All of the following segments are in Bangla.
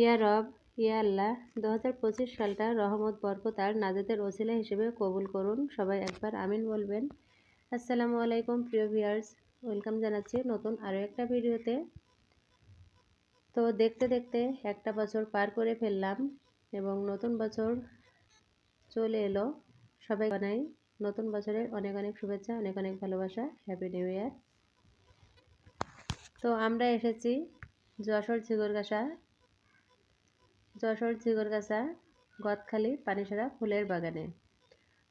ইয়া রব ইয়া আল্লাহ দু হাজার পঁচিশ সালটা রহমত, বরকত আর নাজাতের ওসিলা হিসেবে কবুল করুন সবাই একবার, আমিন বলবেন। আসসালামু আলাইকুম প্রিয় ভিয়ার্স ওয়েলকাম জানাচ্ছি নতুন আরও একটা ভিডিওতে। তো দেখতে দেখতে একটা বছর পার করে ফেললাম এবং নতুন বছর চলে এলো। সবাই জানাই নতুন বছরের অনেক অনেক শুভেচ্ছা, অনেক অনেক ভালোবাসা হ্যাপি নিউ ইয়ার তো আমরা এসেছি যশোর ঝিগরগাছা যশোর চিগরগাছা গদখালি পানিসারা ফুলের বাগানে।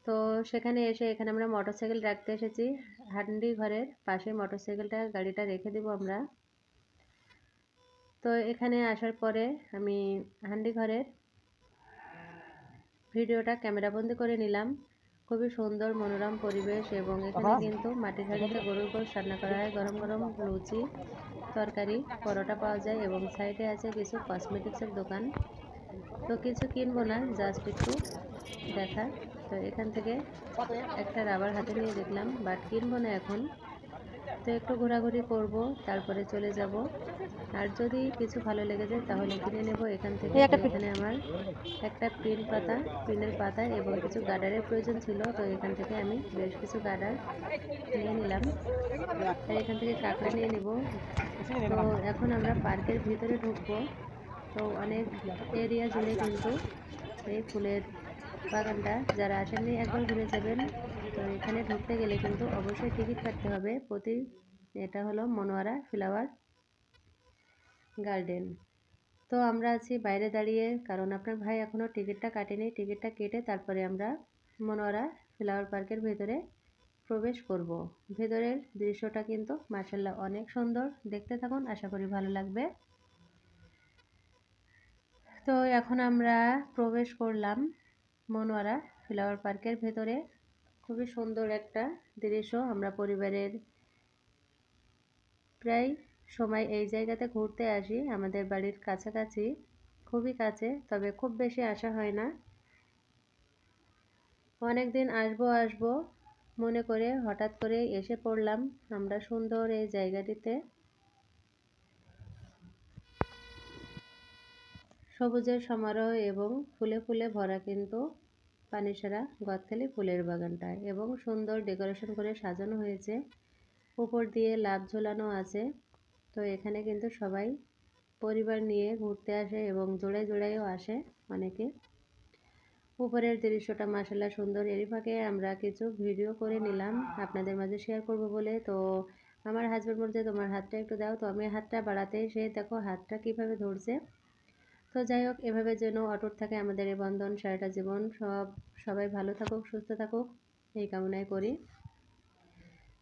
তো সেখানে এসে এখানে আমরা মোটরসাইকেল রাখতে এসেছি। হান্ডি ঘরের পাশে মোটরসাইকেলটা, গাড়িটা রেখে দেবো আমরা। তো এখানে আসার পরে আমি হান্ডি ঘরের ভিডিওটা ক্যামেরাবন্দি করে নিলাম। খুবই সুন্দর মনোরম পরিবেশ এবং এখানে কিন্তু মাটির হাঁড়িতে গরুর গোশ রান্না করা হয়। গরম গরম লুচি তরকারি পরোটা পাওয়া যায় এবং সাইডে আছে কিছু কসমেটিক্সের দোকান। তো কিছু কিনবো না জাস্ট একটু দেখা তো এখান থেকে একটা রাবার হাতে নিয়ে দেখলাম বাট কিনবো না এখন। তো একটু ঘোরাঘুরি করব তারপরে চলে যাব। আর যদি কিছু ভালো লেগে যায় তাহলে কিনে নেব এখান থেকে। এখানে আমার একটা পিন পাতা পিনের পাতা এবং কিছু গার্ডারের প্রয়োজন ছিল তো এখান থেকে আমি বেশ কিছু গার্ডার নিয়ে নিলাম। আর এখান থেকে কাঁকড়া নিয়ে নেব। তো এখন আমরা পার্কের ভিতরে ঢুকবো। তো অনেক এরিয়া জুড়ে কিন্তু এই ফুলের বাগানটা যারা আসেননি একবার ঘুরে যাবেন। তো এখানে ঢুকতে গেলে কিন্তু অবশ্যই টিকিট কাটতে হবে। প্রতি, এটা হলো মনোয়ারা ফ্লাওয়ার গার্ডেন। তো আমরা আছি বাইরে দাঁড়িয়ে, কারণ আপনার ভাই এখনও টিকিটটা কাটেনি। টিকিটটা কেটে তারপরে আমরা মনোয়ারা ফ্লাওয়ার পার্কের ভেতরে প্রবেশ করব। ভেতরের দৃশ্যটা কিন্তু মার্শাল্লাহ অনেক সুন্দর। দেখতে থাকুন, আশা করি ভালো লাগবে। তো এখন আমরা প্রবেশ করলাম মনোয়ারা ফ্লাওয়ার পার্কের ভেতরে। খুবই সুন্দর একটা দৃশ্য। আমরা পরিবারের প্রায় সময় এই জায়গাতে ঘুরতে আসি। আমাদের বাড়ির কাছাকাছি, খুবই কাছে, তবে খুব বেশি আসা হয় না। অনেক দিন আসব আসব মনে করে হঠাৎ করে এসে পড়লাম আমরা সুন্দর এই জায়গাটিতে। সবুজের সমারোহ এবং ফুলে ফুলে ভরা কিন্তু পানিসারা গদখালি ফুলের বাগানটা এবং সুন্দর ডেকোরেশন করে সাজানো হয়েছে। উপর দিয়ে লাভ ঝোলানো আছে। তো এখানে কিন্তু সবাই পরিবার নিয়ে ঘুরতে আসে এবং জোড়ায় জোড়ায়ও আসে অনেকে। উপরের দৃশ্যটা মাসাল্লাহ সুন্দর। এরই ফাঁকে আমরা কিছু ভিডিও করে নিলাম। আপনাদের মাঝে শেয়ার করব বলে। তো আমার হাজব্যান্ড বলছে, তোমার হাতটা একটু দাও। তো আমি হাতটা বাড়াতে সে, দেখো হাতটা কীভাবে ধরছে? তো যাই হোক, এভাবে যেন অটুট থাকে আমাদের এই বন্ধন সারাটা জীবন। সব, সবাই ভালো থাকুক, সুস্থ থাকুক, এই কামনাই করি।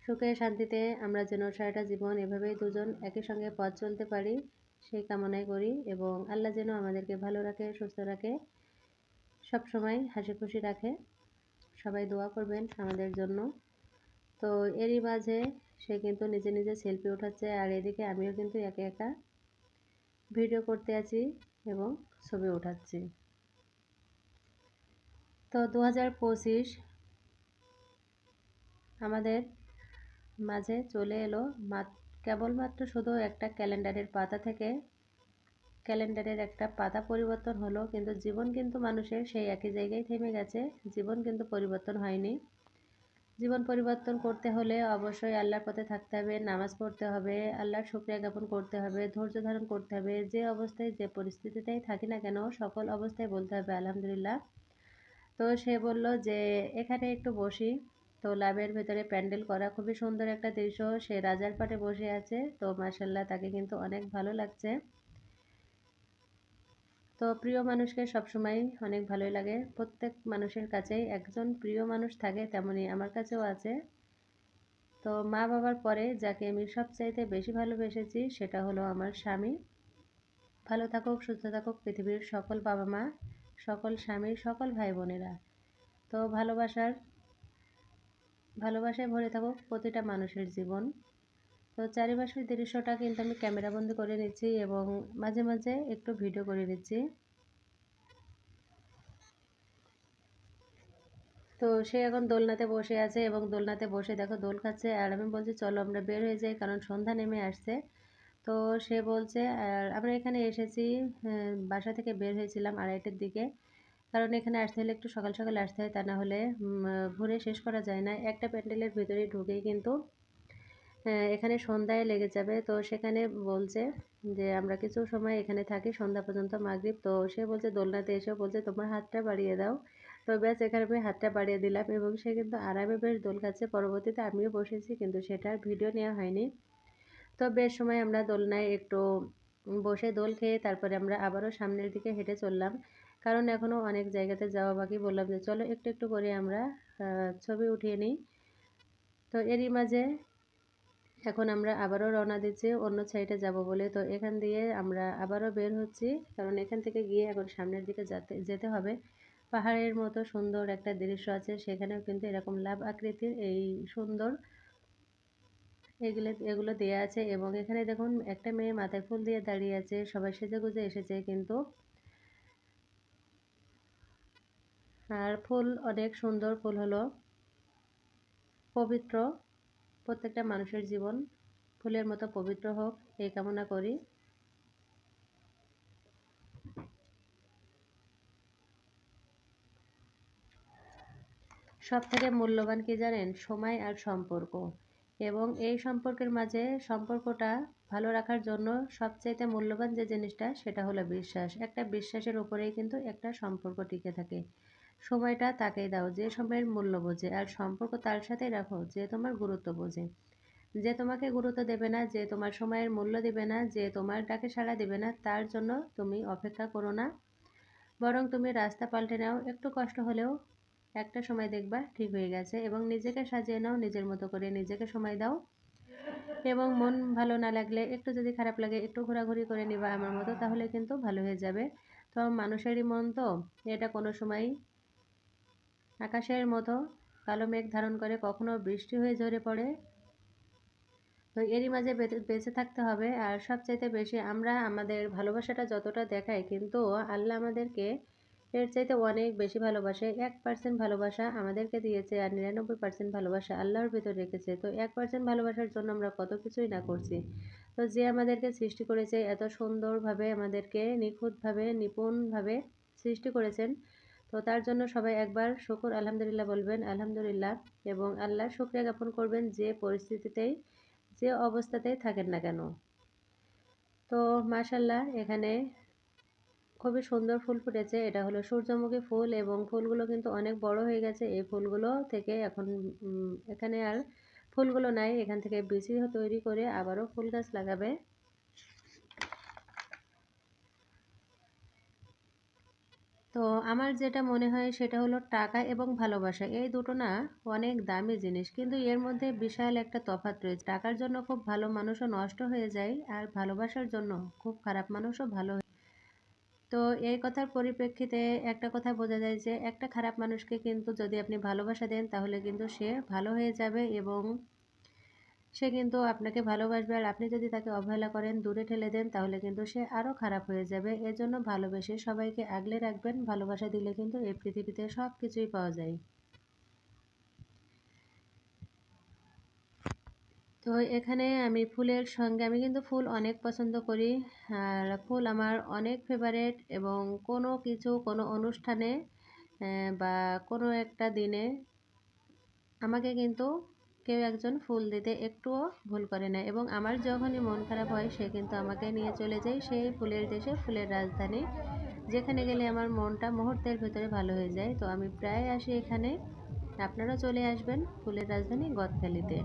সুখে শান্তিতে আমরা যেন সারাটা জীবন এভাবেই দুজন একই সঙ্গে পথ চলতে পারি, সেই কামনাই করি এবং আল্লাহ যেন আমাদেরকে ভালো রাখে, সুস্থ রাখে সব সময় হাসি খুশি রাখে। সবাই দোয়া করবেন আমাদের জন্য। তো এরই মাঝে সে কিন্তু নিজে নিজে সেলফি উঠাচ্ছে আর এদিকে আমিও কিন্তু একে একা ভিডিও করতে আছি। এবং ছবি উঠাচ্ছি। তো দু পঁচিশ আমাদের মাঝে চলে এলো কেবলমাত্র শুধু একটা ক্যালেন্ডারের পাতা থেকে ক্যালেন্ডারের একটা পাতা পরিবর্তন হলো, কিন্তু জীবন কিন্তু মানুষের সেই একই জায়গায় থেমে গেছে। জীবন কিন্তু পরিবর্তন হয়নি। জীবন পরিবর্তন করতে হলে অবশ্যই আল্লাহর পথে থাকতে হবে, নামাজ পড়তে হবে, আল্লাহর শুক্রিয়া জ্ঞাপন করতে হবে, ধৈর্য ধারণ করতে হবে, যে অবস্থায়, যে পরিস্থিতিতেই থাকি না কেন সকল অবস্থায় বলতে হবে, আলহামদুলিল্লাহ। তো সে বলল যে, এখানে একটু বসি। তো লাভের ভেতরে প্যান্ডেল করা খুবই সুন্দর একটা দৃশ্য। সে রাজার পাটে বসে আছে। তো মার্শাল্লাহ তাকে কিন্তু অনেক ভালো লাগছে। তো প্রিয় মানুষকে সবসময় অনেক ভালোই লাগে। প্রত্যেক মানুষের কাছেই একজন প্রিয় মানুষ থাকে তেমনই আমার কাছেও আছে। তো মা বাবার পরে যাকে আমি সবচাইতে বেশি ভালোবেসেছি সেটা হলো আমার স্বামী। ভালো থাকুক, সুস্থ থাকুক পৃথিবীর সকল বাবা মা, সকল স্বামীর সকল ভাই বোনেরা। তো ভালোবাসার, ভালোবাসায় ভরে থাকুক প্রতিটা মানুষের জীবন। তো চারিপাশের দৃশ্যটা কিন্তু আমি ক্যামেরাবন্দি করে নিচ্ছি এবং মাঝে মাঝে একটু ভিডিও করে নিচ্ছি। তো সে এখন দোলনাতে বসে আছে এবং দোলনাতে বসে দেখো দোল খাচ্ছে আর আমি বলছি চলো আমরা বের হয়ে যাই কারণ সন্ধ্যা নেমে আসছে। তো সে বলছে আর আমরা এখানে এসেছি হ্যাঁ, বাসা থেকে বের হয়েছিলাম আড়াইটের দিকে। কারণ এখানে আসতে হলে একটু সকাল সকাল আসতে হয় তা না হলে ঘুরে শেষ করা যায় না। একটা প্যান্ডেলের ভিতরে ঢুকেই কিন্তু এখানে সন্ধ্যায় লেগে যাবে। তো সেখানে বলছে যে, আমরা কিছু সময় এখানে থাকি সন্ধ্যা পর্যন্ত মাগরীব। তো সে বলছে, দোলনাতে এসেও বলছে, তোমার হাতটা বাড়িয়ে দাও। তো ব্যাস, এখানে আমি হাতটা বাড়িয়ে দিলাম এবং সে কিন্তু আরামে বেশ দোল খাচ্ছে পরবর্তীতে আমিও বসেছি, কিন্তু সেটার ভিডিও নেওয়া হয়নি। তো বেশ সময় আমরা দোলনায় একটু বসে দোল খেয়ে তারপরে আমরা আবারও সামনের দিকে হেঁটে চললাম। কারণ এখনও অনেক জায়গাতে যাওয়া বাকি। বললাম যে, চলো একটু একটু করে আমরা ছবি উঠিয়ে নিই। তো এরই মাঝে এখন আমরা আবারও রওনা দিচ্ছি অন্য সাইডে যাব বলে। তো এখান দিয়ে আমরা আবারও বের হচ্ছি, কারণ এখান থেকে গিয়ে এখন সামনের দিকে যাতে, যেতে হবে। পাহাড়ের মতো সুন্দর একটা দৃশ্য আছে, সেখানেও কিন্তু এরকম লাভ আকৃতির এই সুন্দর এগুলো এগুলো দেওয়া আছে। এবং এখানে দেখুন, একটা মেয়ে মাথায় ফুল দিয়ে দাঁড়িয়ে আছে, সবাই সেজে গুজে এসেছে কিন্তু। আর ফুল অনেক সুন্দর, ফুল হলো পবিত্র। প্রত্যেকটা মানুষের জীবন ফুলের মতো পবিত্র হোক, এই কামনা করি। সব থেকে মূল্যবান কি জানেন? সময় আর সম্পর্ক। এবং এই সম্পর্কের মাঝে সম্পর্কটা ভালো রাখার জন্য সবচাইতে মূল্যবান যে জিনিসটা, সেটা হলো বিশ্বাস। একটা বিশ্বাসের উপরেই কিন্তু একটা সম্পর্ক টিকে থাকে। সময়টা তাকেই দাও, যে সময়ের মূল্য বোঝে। আর সম্পর্ক তার সাথে রাখো, যে তোমার গুরুত্ব বোঝে। যে তোমাকে গুরুত্ব দেবে না, যে তোমার সময়ের মূল্য দেবে না, যে তোমার ডাকে সাড়া দেবে না, তার জন্য তুমি অপেক্ষা করো না। বরং তুমি রাস্তা পাল্টে নাও, একটু কষ্ট হলেও একটা সময় দেখবা ঠিক হয়ে গেছে এবং নিজেকে সাজিয়ে নাও, নিজের মতো করে নিজেকে সময় দাও। এবং মন ভালো না লাগলে, একটু যদি খারাপ লাগে, একটু ঘোরাঘুরি করে নিবা আমার মতো, তাহলে কিন্তু ভালো হয়ে যাবে। তো মানুষেরই মন তো, এটা কোনো সময় আকাশের মতো কালো মেঘ ধারণ করে কখনো বৃষ্টি হয়ে ঝরে পড়ে। তো এরই মাঝে বেঁচে থাকতে হবে। আর সবচাইতে বেশি আমরা আমাদের ভালোবাসাটা যতটা দেখাই কিন্তু আল্লাহ আমাদেরকে এর চাইতে অনেক বেশি ভালোবাসে। এক পার্সেন্ট ভালোবাসা আমাদেরকে দিয়েছে আর নিরানব্বই পার্সেন্ট ভালোবাসা আল্লাহর ভিতর রেখেছে। তো এক পার্সেন্ট ভালোবাসার জন্য আমরা কত কিছুই না করছি। তো যে আমাদেরকে সৃষ্টি করেছে, এত সুন্দরভাবে আমাদেরকে নিখুঁতভাবে, নিপুণভাবে সৃষ্টি করেছেন তো তার জন্য সবাই একবার শুকুর আলহামদুলিল্লাহ বলবেন, আলহামদুলিল্লাহ এবং আল্লাহ শুক্রিয়া জ্ঞাপন করবেন যে পরিস্থিতিতেই, যে অবস্থাতেই থাকেন না কেন। তো মাশাল্লাহ এখানে খুবই সুন্দর ফুল ফুটেছে। এটা হলো সূর্যমুখী ফুল এবং ফুলগুলো কিন্তু অনেক বড় হয়ে গেছে। এই ফুলগুলো থেকে এখন এখানে আর ফুলগুলো নাই। এখান থেকে বিচি তৈরি করে আবারও ফুল গাছ লাগাবে। তো আমার যেটা মনে হয় সেটা হলো টাকা এবং ভালোবাসা। এই দুটো না অনেক দামি জিনিস। কিন্তু এর মধ্যে বিশাল একটা তফাৎ রয়েছে। টাকার জন্য খুব ভালো মানুষও নষ্ট হয়ে যায় আর ভালোবাসার জন্য খুব খারাপ মানুষও ভালো তো এই কথার পরিপ্রেক্ষিতে একটা কথা বোঝা যায় যে, একটা খারাপ মানুষকে কিন্তু যদি আপনি ভালোবাসা দেন তাহলে কিন্তু সে ভালো হয়ে যাবে এবং সে কিন্তু আপনাকে ভালোবাসবে। আর আপনি যদি তাকে অবহেলা করেন, দূরে ঠেলে দেন, তাহলে কিন্তু সে আরও খারাপ হয়ে যাবে। এজন্য ভালোবেসে সবাইকে আগলে রাখবেন। ভালোবাসা দিলে কিন্তু এই পৃথিবীতে সব কিছুই পাওয়া যায়। তো এখানে আমি ফুলের সঙ্গে, আমি কিন্তু ফুল অনেক পছন্দ করি। আর ফুল আমার অনেক ফেভারেট এবং কোনো কিছু, কোনো অনুষ্ঠানে বা কোনো একটা দিনে আমাকে কিন্তু কেউ একজন ফুল দিতে একটুও ভুল করে না এবং আমার যখনই মন খারাপ হয়, সে কিন্তু আমাকে নিয়ে চলে যায় সেই ফুলের দেশে, ফুলের রাজধানী, যেখানে গেলে আমার মনটা মুহূর্তের ভেতরে ভালো হয়ে যায়। তো আমি প্রায় আসি এখানে। আপনারাও চলে আসবেন ফুলের রাজধানী গদখালিতে।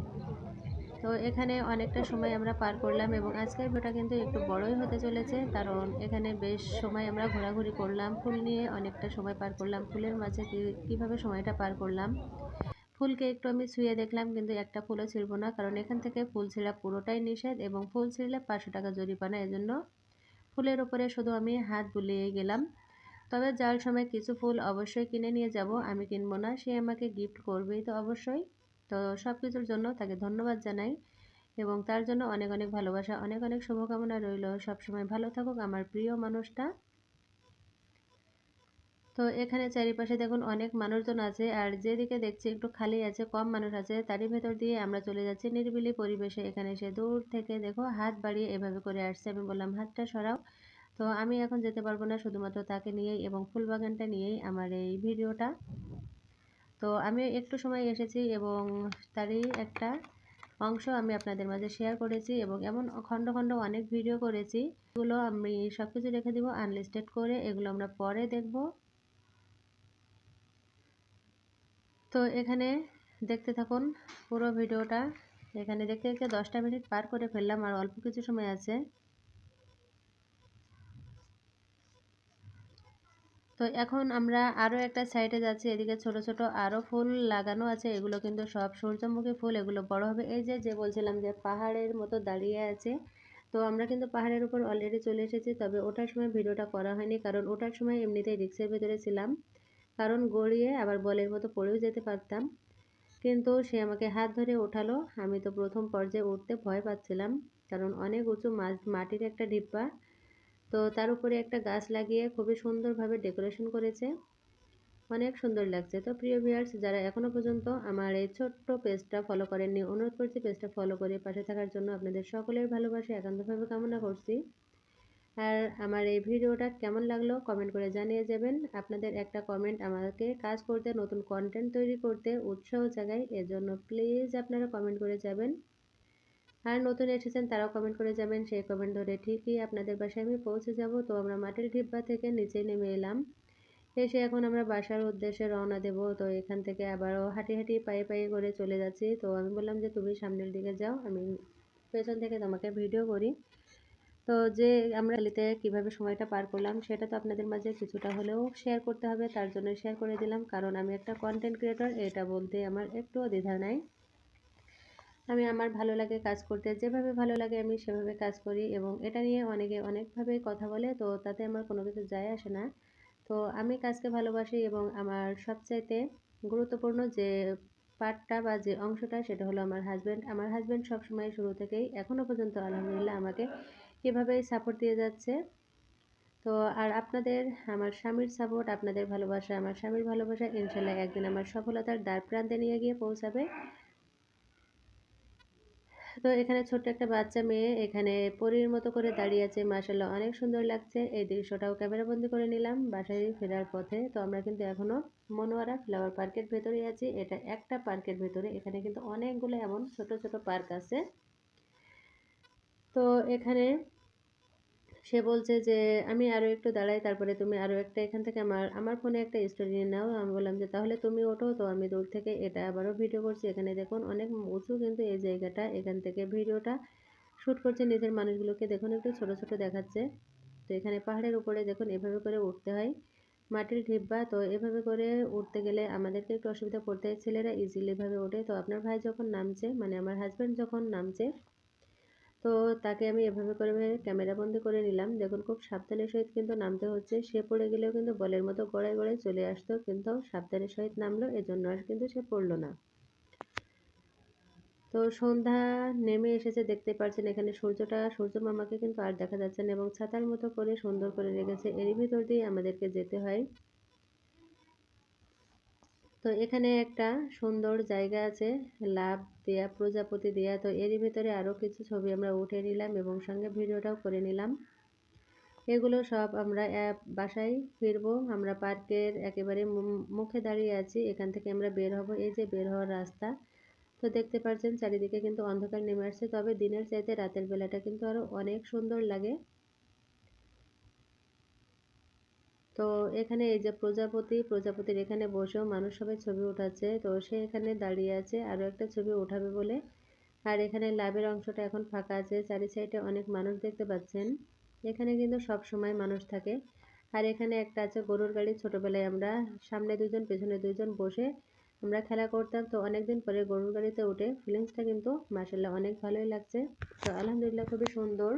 তো এখানে অনেকটা সময় আমরা পার করলাম এবং আজকের ভিডিওটা কিন্তু একটু বড়ই হতে চলেছে, কারণ এখানে বেশ সময় আমরা ঘোরাঘুরি করলাম। ফুল নিয়ে অনেকটা সময় পার করলাম। ফুলের মাঝে কীভাবে সময়টা পার করলাম? ফুলকে একটু আমি ছুঁয়ে দেখলাম, কিন্তু একটা ফুলও ছিঁড়ব না, কারণ এখান থেকে ফুল ছিঁড়া পুরোটাই নিষেধ এবং ফুল ছিঁড়লে পাঁচশো টাকা জরিপানা এজন্য ফুলের ওপরে শুধু আমি হাত বুলিয়ে গেলাম। তবে যার সময় কিছু ফুল অবশ্যই কিনে নিয়ে যাব, আমি কিনবো না, সে আমাকে গিফট করবেই তো অবশ্যই। তো সব কিছুর জন্য তাকে ধন্যবাদ জানাই এবং তার জন্য অনেক অনেক ভালোবাসা, অনেক অনেক শুভকামনা রইল। সবসময় ভালো থাকুক আমার প্রিয় মানুষটা। তো এখানে চারিপাশে দেখুন অনেক মানুষজন আছে, আর যেদিকে দেখছি একটু খালি আছে, কম মানুষ আছে, তারই ভেতর দিয়ে আমরা চলে যাচ্ছি নিরিবিলি পরিবেশে। এখানে এসে দূর থেকে দেখো হাত বাড়িয়ে এভাবে করে আসছে, আমি বললাম, হাতটা সরাও। তো আমি এখন যেতে পারব না শুধুমাত্র তাকে নিয়েই এবং ফুলবাগানটা নিয়েই আমার এই ভিডিওটা। তো আমি একটু সময় এসেছি এবং তারই একটা অংশ আমি আপনাদের মাঝে শেয়ার করেছি এবং এমন খণ্ড খণ্ড অনেক ভিডিও করেছি। এগুলো আমি সব কিছু রেখে দিব আনলিস্টেড করে। এগুলো আমরা পরে দেখব। তো এখানে দেখতে থাকুন পুরো ভিডিওটা। এখানে দেখতে দেখতে দশটা মিনিট পার করে ফেললাম আর অল্প কিছু সময় আছে। তো এখন আমরা আরও একটা সাইডে যাচ্ছি, এদিকে ছোট ছোট আরও ফুল লাগানো আছে, এগুলো কিন্তু সব সূর্যমুখী ফুল, এগুলো বড় হবে। এই যে যে বলছিলাম যে পাহাড়ের মতো দাঁড়িয়ে আছে, তো আমরা কিন্তু পাহাড়ের উপর অলরেডি চলে এসেছি, তবে ওঠার সময় ভিডিওটা করা হয়নি, কারণ ওঠার সময় এমনিতেই রিক্সের ভেতরে ছিলাম। কারণ গড়িয়ে আবার বলের মতো পড়েও যেতে পারতাম। কিন্তু সে আমাকে হাত ধরে ওঠালো। আমি তো প্রথম পর্যায়ে উঠতে ভয় পাচ্ছিলাম, কারণ অনেক উঁচু মাটির একটা ডিব্বা তো তার উপরে একটা গাছ লাগিয়ে খুবই সুন্দরভাবে ডেকোরেশন করেছে। অনেক সুন্দর লাগছে। তো প্রিয় ভিউয়ার্স, যারা এখনও পর্যন্ত আমার এই ছোট্ট পেজটা ফলো করেননি, অনুরোধ করছি পেজটা ফলো করে পাশে থাকার জন্য আপনাদের সকলের ভালোবাসা, একান্তভাবে কামনা করছি। আর আমার এই ভিডিওটা কেমন লাগল কমেন্ট করে জানিয়ে যাবেন। আপনাদের একটা কমেন্ট আমাকে কাজ করতে, নতুন কন্টেন্ট তৈরি করতে উৎসাহ জাগায়, এজন্য প্লিজ আপনারা কমেন্ট করে যাবেন। আর নতুন এসেছেন তারাও কমেন্ট করে যাবেন, সেই কমেন্ট ধরে ঠিকই আপনাদের বাসায় আমি পৌঁছে যাব। তো আমরা মাটির ঢিব্বা থেকে নিচে নেমে এলাম। এসে এখন আমরা বাসার উদ্দেশ্যে রওনা দেব। তো এখান থেকে আবারও হাঁটি হাঁটি পায়ে পায়ে করে চলে যাচ্ছি। তো আমি বললাম যে, তুমি সামনের দিকে যাও, আমি পেছন থেকে তোমাকে ভিডিও করি। তো যে আমরা লিতে কীভাবে সময়টা পার করলাম সেটা তো আপনাদের মাঝে কিছুটা হলেও শেয়ার করতে হবে, তার জন্য শেয়ার করে দিলাম। কারণ আমি একটা কন্টেন্ট ক্রিয়েটর এটা বলতে আমার একটুও দ্বিধা নাই। আমি আমার ভালো লাগে কাজ করতে, যেভাবে ভালো লাগে আমি সেভাবে কাজ করি এবং এটা নিয়ে অনেকে অনেকভাবে কথা বলে, তো তাতে আমার কোনো কিছু যায় আসে না। তো আমি কাজকে ভালোবাসি এবং আমার সবচাইতে গুরুত্বপূর্ণ যে পার্টটা বা যে অংশটা, সেটা হলো আমার হাজব্যান্ড আমার হাজব্যান্ড সবসময় শুরু থেকেই এখনও পর্যন্ত আলহামদুলিল্লাহ আমাকে এভাবেই সাপোর্ট দিয়ে যাচ্ছে? তো আর আপনাদের, আমার স্বামীর সাপোর্ট আপনাদের ভালোবাসা, আমার স্বামীর ভালোবাসা ইনশাল্লাহ একদিন আমার সফলতার দ্বার প্রান্তে নিয়ে গিয়ে পৌঁছাবে। তো এখানে ছোট্ট একটা বাচ্চা মেয়ে, এখানে পরীর মতো করে দাঁড়িয়ে আছে মাসাল্লাহ অনেক সুন্দর লাগছে। এই দৃশ্যটাও ক্যামেরাবন্দি করে নিলাম, বাসায় ফেরার পথে। তো আমরা কিন্তু এখনও মনোয়ারা ফ্লাওয়ার পার্কের ভেতরেই আছি। এটা একটা পার্কের ভেতরে, এখানে কিন্তু অনেকগুলো এমন ছোট ছোট পার্ক আছে। তো এখানে সে বলছে যে, আমি আরও একটু দাঁড়াই, তারপরে তুমি আরও একটা এখান থেকে আমার আমার ফোনে একটা স্টোরি নিয়ে নাও। আমি বললাম যে, তাহলে তুমি ওঠো। তো আমি দূর থেকে এটা আবারও ভিডিও করছি। এখানে দেখুন অনেক উঁচু কিন্তু এই জায়গাটা, এখান থেকে ভিডিওটা শ্যুট করছে নিজের মানুষগুলোকে। দেখুন একটু ছোট ছোট দেখাচ্ছে। তো এখানে পাহাড়ের উপরে দেখুন এভাবে করে উঠতে হয়, মাটির ঢিব্বা। তো এভাবে করে উঠতে গেলে আমাদেরকে একটু অসুবিধা পড়তে হয়। ছেলেরা ইজিলিভাবে ওঠে। তো আপনার ভাই যখন নামছে মানে আমার হাজব্যান্ড যখন নামছে তো তাকে আমি এভাবে করে ক্যামেরা বন্দি করে নিলাম। দেখুন খুব সাবধানের সহিত কিন্তু নামতে হচ্ছে। সে পড়ে গেলেও কিন্তু বলের মতো গড়ায় গড়ায় চলে আসতো কিন্তু সাবধানের সহিত নামলো, এজন্য আর কিন্তু সে পড়ল না। তো সন্ধ্যা নেমে এসেছে, দেখতে পাচ্ছেন এখানে সূর্যটা, সূর্য মামাকে কিন্তু আর দেখা যাচ্ছে না এবং ছাতার মতো করে সুন্দর করে রেখেছে। এরই ভিতর দিয়ে আমাদেরকে যেতে হয়। তো এখানে একটা সুন্দর জায়গা আছে, লাভ দেয়া, প্রজাপতি দেয়া। তো এরই ভিতরে আরও কিছু ছবি আমরা উঠে নিলাম এবং সঙ্গে ভিডিওটাও করে নিলাম। এগুলো সব আমরা বাসায় ফিরবো, আমরা পার্কের একেবারে মুখে দাঁড়িয়ে আছি, এখান থেকে আমরা বের হব। এই যে বের হওয়ার রাস্তা, তো দেখতে পাচ্ছেন চারিদিকে কিন্তু অন্ধকার নেমে আসছে। তবে দিনের চাইতে রাতের বেলাটা কিন্তু আরও অনেক সুন্দর লাগে। তো এখানে এই যে প্রজাপতি, প্রজাপতির এখানে বসেও মানুষ সবাই ছবি উঠাচ্ছে। তো সে এখানে দাঁড়িয়ে আছে আরও একটা ছবি উঠাবে বলে। আর এখানে লাভের অংশটা এখন ফাঁকা আছে, চারি সাইডে অনেক মানুষ দেখতে পাচ্ছেন। এখানে কিন্তু সব সময় মানুষ থাকে। আর এখানে একটা আছে গরুর গাড়ি, ছোটোবেলায় আমরা সামনে দুজন পেছনে দুজন বসে আমরা খেলা করতাম। তো অনেকদিন পরে গরুর গাড়িতে উঠে ফিলিংসটা কিন্তু মার্শাল্লাহ অনেক ভালোই লাগছে। তো আলহামদুলিল্লাহ খুবই সুন্দর।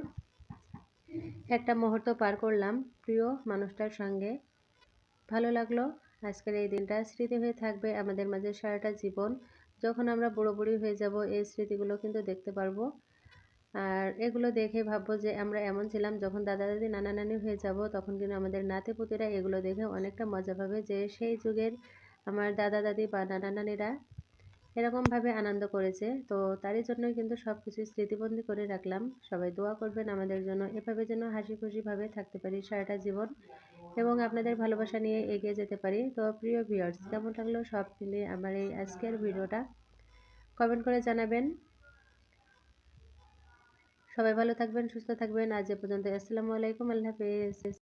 একটা মুহূর্ত পার করলাম প্রিয় মানুষটার সঙ্গে। ভালো লাগল আজকের এই দিনটা। স্মৃতি হয়ে থাকবে আমাদের মাঝে সারাটা জীবন। যখন আমরা বুড়ো বুড়ি হয়ে যাব, এই স্মৃতিগুলো কিন্তু দেখতে পারব। আর এগুলো দেখে ভাববো যে আমরা এমন ছিলাম, যখন দাদা দাদি, নানা নানি হয়ে যাব, তখন কিন্তু আমাদের নাতি পুতিরা এগুলো দেখে অনেকটা মজা পাবে যে সেই যুগের আমার দাদা দাদি বা নানা নানিরা এরকমভাবে আনন্দ করেছে। তো তারই জন্যই কিন্তু সব কিছু স্মৃতিবন্দি করে রাখলাম। সবাই দোয়া করবেন আমাদের জন্য। এভাবে যেন হাসি খুশিভাবে থাকতে পারি সারাটা জীবন এবং আপনাদের ভালোবাসা নিয়ে এগিয়ে যেতে পারি। তো প্রিয় ভিউয়ার্স কেমন লাগল সব মিলিয়ে আমার এই আজকের ভিডিওটা? কমেন্ট করে জানাবেন। সবাই ভালো থাকবেন, সুস্থ থাকবেন। আজ এ পর্যন্ত। আসসালামু আলাইকুম। আল্লাহ হাফেজ।